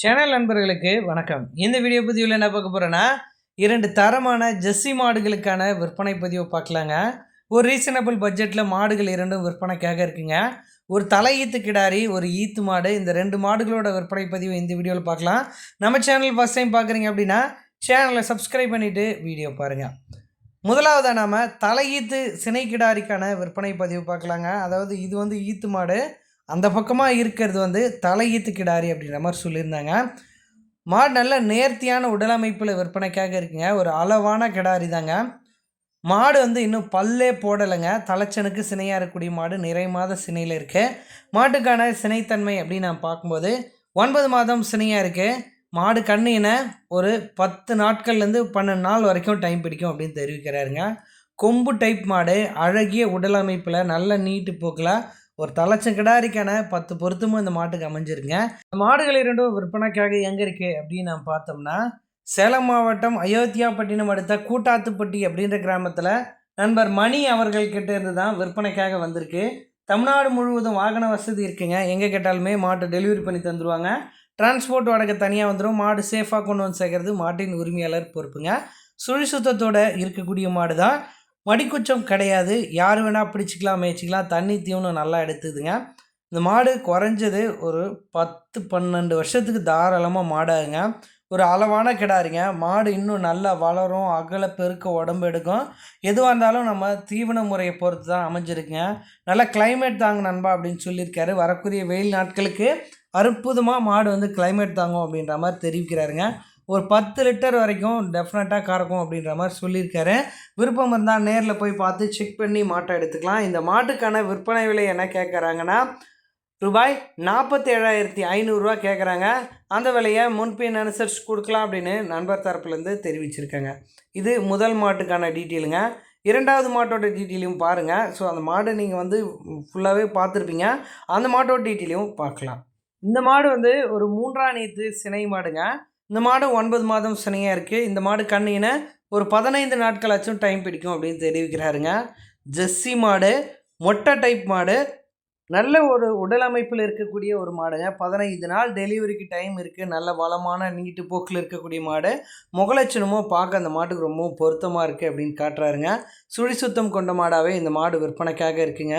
Channel நண்பர்களுக்கு வணக்கம். இந்த வீடியோ பதிவில் என்ன பார்க்க போகிறேன்னா இரண்டு தரமான ஜெஸ்ஸி மாடுகளுக்கான விற்பனை பதிவை பார்க்கலாங்க. ஒரு ரீசனபிள் பட்ஜெட்டில் மாடுகள் இரண்டும் விற்பனைக்காக இருக்குங்க. ஒரு தலையீத்து கிடாரி ஒரு ஈத்து மாடு இந்த ரெண்டு மாடுகளோட விற்பனை பதிவு இந்த வீடியோவில் பார்க்கலாம். நம்ம சேனல் ஃபஸ்ட் டைம் பார்க்குறீங்க அப்படின்னா சேனலை சப்ஸ்கிரைப் பண்ணிவிட்டு வீடியோ பாருங்கள் முதலாவதாக நாம் தலையீத்து சினை கிடாரிக்கான விற்பனை பதிவு பார்க்கலாங்க. அதாவது இது வந்து ஈத்து மாடு அந்த பக்கமாக இருக்கிறது வந்து தலையீத்து கிடாரி அப்படின்ற மாதிரி சொல்லியிருந்தாங்க. மாடு நல்ல நேர்த்தியான உடலமைப்பில் விற்பனைக்காக இருக்குங்க. ஒரு அளவான கிடாரி தாங்க. மாடு வந்து இன்னும் பல்லே போடலைங்க. தலைச்சனுக்கு சினையாக இருக்கக்கூடிய மாடு நிறை மாத சினையில் இருக்குது மாட்டுக்கான சினைத்தன்மை அப்படின்னு நான் பார்க்கும்போது ஒன்பது மாதம் சினையாக இருக்குது மாடு கண்ணின ஒரு பத்து நாட்கள்லேருந்து பன்னெண்டு நாள் வரைக்கும் டைம் பிடிக்கும் அப்படின்னு தெரிவிக்கிறாருங்க. கொம்பு டைப் மாடு அழகிய உடலமைப்பில் நல்ல நீட்டு போக்கில் ஒரு தலைச்சம் கிடாரிக்கான பத்து பொருத்தமும் இந்த மாட்டுக்கு அமைஞ்சிருங்க. இந்த மாடுகள் இரண்டும் விற்பனைக்காக எங்கே இருக்கு அப்படின்னு நாம் பார்த்தோம்னா சேலம் மாவட்டம் அயோத்தியாப்பட்டினம் அடுத்த கூட்டாத்துப்பட்டி அப்படின்ற கிராமத்தில் நண்பர் மணி அவர்கள் கிட்ட இருந்து தான் விற்பனைக்காக வந்திருக்கு. தமிழ்நாடு முழுவதும் வாகன வசதி இருக்குங்க. எங்கே கேட்டாலுமே மாட்டை டெலிவரி பண்ணி தந்துடுவாங்க டிரான்ஸ்போர்ட் வாடகை தனியாக வந்துடும் மாடு சேஃபாக கொண்டு வந்து சேர்க்கறது மாட்டின் உரிமையாளர் பொறுப்புங்க. சுழி சுத்தத்தோடு இருக்கக்கூடிய மாடு தான் மடிக்குச்சம் கிடையாது. யார் வேணால் பிடிச்சிக்கலாம் மேய்ச்சிக்கலாம். தண்ணி தீவனம் நல்லா எடுத்துதுங்க. இந்த மாடு குறைஞ்சது ஒரு பத்து பன்னெண்டு வருஷத்துக்கு தாராளமாக மாடாகுங்க. ஒரு அளவான கிடாருங்க. மாடு இன்னும் நல்லா வளரும் அகல பெருக்க உடம்பு எடுக்கும். எதுவாக இருந்தாலும் நம்ம தீவன முறையை பொறுத்து தான் அமைஞ்சிருக்குங்க. நல்லா கிளைமேட் தாங்க நண்பா அப்படின்னு சொல்லியிருக்காரு. வரக்கூடிய வெயில் நாட்களுக்கு அற்புதமாக மாடு வந்து கிளைமேட் தாங்கும் அப்படின்ற மாதிரி தெரிவிக்கிறாருங்க. ஒரு பத்து லிட்டர் வரைக்கும் டெஃபினட்டாக கறக்கும் அப்படின்ற மாதிரி சொல்லியிருக்காரு. விருப்பம் இருந்தால் நேரில் போய் பார்த்து செக் பண்ணி மாட்டை எடுத்துக்கலாம். இந்த மாட்டுக்கான விற்பனை விலை என்ன கேட்குறாங்கன்னா ரூபாய் நாற்பத்தி ஏழாயிரத்தி ஐநூறுரூவா கேட்குறாங்க அந்த விலையை முன்பின் அனுசரித்து கொடுக்கலாம் அப்படின்னு நண்பர் தரப்புலேருந்து தெரிவிச்சிருக்காங்க. இது முதல் மாட்டுக்கான டீட்டெயிலுங்க. இரண்டாவது மாட்டோட டீட்டெயிலையும் பாருங்கள் ஸோ அந்த மாடு நீங்கள் வந்து ஃபுல்லாகவே பார்த்துருப்பீங்க. அந்த மாட்டோட டீட்டெயிலையும் பார்க்கலாம். இந்த மாடு வந்து ஒரு மூன்றாம் நீத்து சினை மாடுங்க. இந்த மாடு ஒன்பது மாதம் சனியாக இருக்குது இந்த மாடு கண்ணின ஒரு பதினைந்து நாட்களாச்சும் டைம் பிடிக்கும் அப்படின்னு தெரிவிக்கிறாருங்க. ஜெஸ்ஸி மாடு மொட்டை டைப் மாடு நல்ல ஒரு உடல் அமைப்பில் இருக்கக்கூடிய ஒரு மாடுங்க. பதினைந்து நாள் டெலிவரிக்கு டைம் இருக்குது நல்ல வளமான நீட்டு போக்கில் இருக்கக்கூடிய மாடு. முகலட்சணமும் பார்க்க அந்த மாட்டுக்கு ரொம்பவும் பொருத்தமாக இருக்குது அப்படின்னு காட்டுறாருங்க. சுழி சுத்தம் கொண்ட மாடாகவே இந்த மாடு விற்பனைக்காக இருக்குங்க.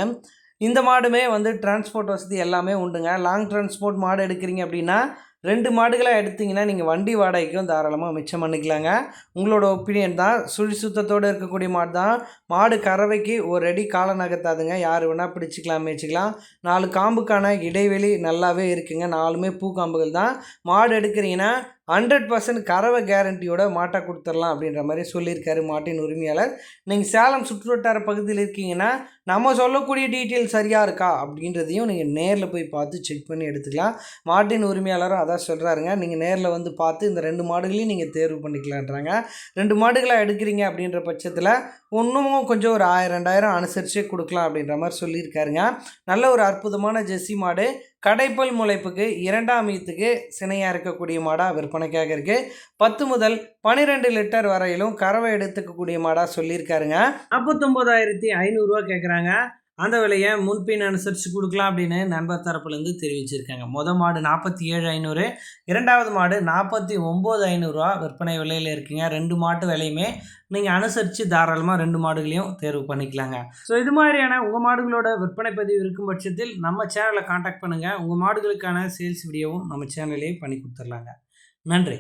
இந்த மாடுமே வந்து டிரான்ஸ்போர்ட் வசதி எல்லாமே உண்டுங்க. லாங் டிரான்ஸ்போர்ட் மாடு எடுக்கிறீங்க அப்படின்னா ரெண்டு மாடுகளாக எடுத்திங்கன்னா நீங்கள் வண்டி வாடகைக்கும் தாராளமாக மிச்சம் பண்ணிக்கலாங்க. உங்களோட ஒப்பீனியன் தான். சுழி சுத்தத்தோடு இருக்கக்கூடிய மாடு தான். மாடு கறவைக்கு ஒரு அடி காலை நகர்த்தாதுங்க. யார் வேணால் பிடிச்சிக்கலாம் மேய்ச்சிக்கலாம். நாலு காம்புக்கான இடைவெளி நல்லாவே இருக்குங்க. நாலுமே பூ காம்புகள் தான். மாடு எடுக்கிறீங்கன்னா ஹண்ட்ரட் பர்சன்ட் கறவை கேரண்டியோட மாட்டை கொடுத்துடலாம் அப்படின்ற மாதிரி சொல்லியிருக்காரு மாட்டின் உரிமையாளர். நீங்கள் சேலம் சுற்றுவட்டார பகுதியில் இருக்கீங்கன்னா நம்ம சொல்லக்கூடிய டீட்டெயில் சரியாக இருக்கா அப்படின்றதையும் நீங்கள் நேரில் போய் பார்த்து செக் பண்ணி எடுத்துக்கலாம். மாட்டின் உரிமையாளரும் அதான் சொல்கிறாருங்க நீங்கள் நேரில் வந்து பார்த்து இந்த ரெண்டு மாடுகளையும் நீங்கள் தேர்வு பண்ணிக்கலான்றாங்க. ரெண்டு மாடுகளாக எடுக்கிறீங்க அப்படின்ற பட்சத்தில் ஒன்றும் கொஞ்சம் ஒரு ஆயிரம் ரெண்டாயிரம் அனுசரித்து கொடுக்கலாம் அப்படின்ற மாதிரி சொல்லியிருக்காருங்க. நல்ல ஒரு அற்புதமான ஜெர்சி மாடு. கடைப்பல் முளைப்புக்கு இரண்டாம் ஈத்துக்கு சினையாக இருக்கக்கூடிய மாடாக விற்பனைக்காக இருக்குது பத்து முதல் பன்னிரெண்டு லிட்டர் வரையிலும் கறவை எடுத்துக்கக்கூடிய மாடாக சொல்லியிருக்காருங்க. நாற்பத்தொம்போதாயிரத்தி ஐநூறுரூவா கேட்குறாங்க அந்த விலையை முன்பின் அனுசரித்து கொடுக்கலாம் அப்படின்னு நண்பர் தரப்புலேருந்து தெரிவிச்சிருக்காங்க. மொதல் மாடு நாற்பத்தி ஏழு ஐநூறு இரண்டாவது மாடு நாற்பத்தி ஒம்பது ஐநூறுரூவா விற்பனை விலையில் இருக்குங்க. ரெண்டு மாட்டு விலையுமே நீங்கள் அனுசரித்து தாராளமாக ரெண்டு மாடுகளையும் தேர்வு பண்ணிக்கலாங்க. ஸோ இது மாதிரியான உங்கள் மாடுகளோட விற்பனை பதிவு இருக்கும் பட்சத்தில் நம்ம சேனலை காண்டாக்ட் பண்ணுங்கள் உங்கள் மாடுகளுக்கான சேல்ஸ் வீடியோவும் நம்ம சேனல்லே பண்ணி கொடுத்துர்லாங்க. நன்றி.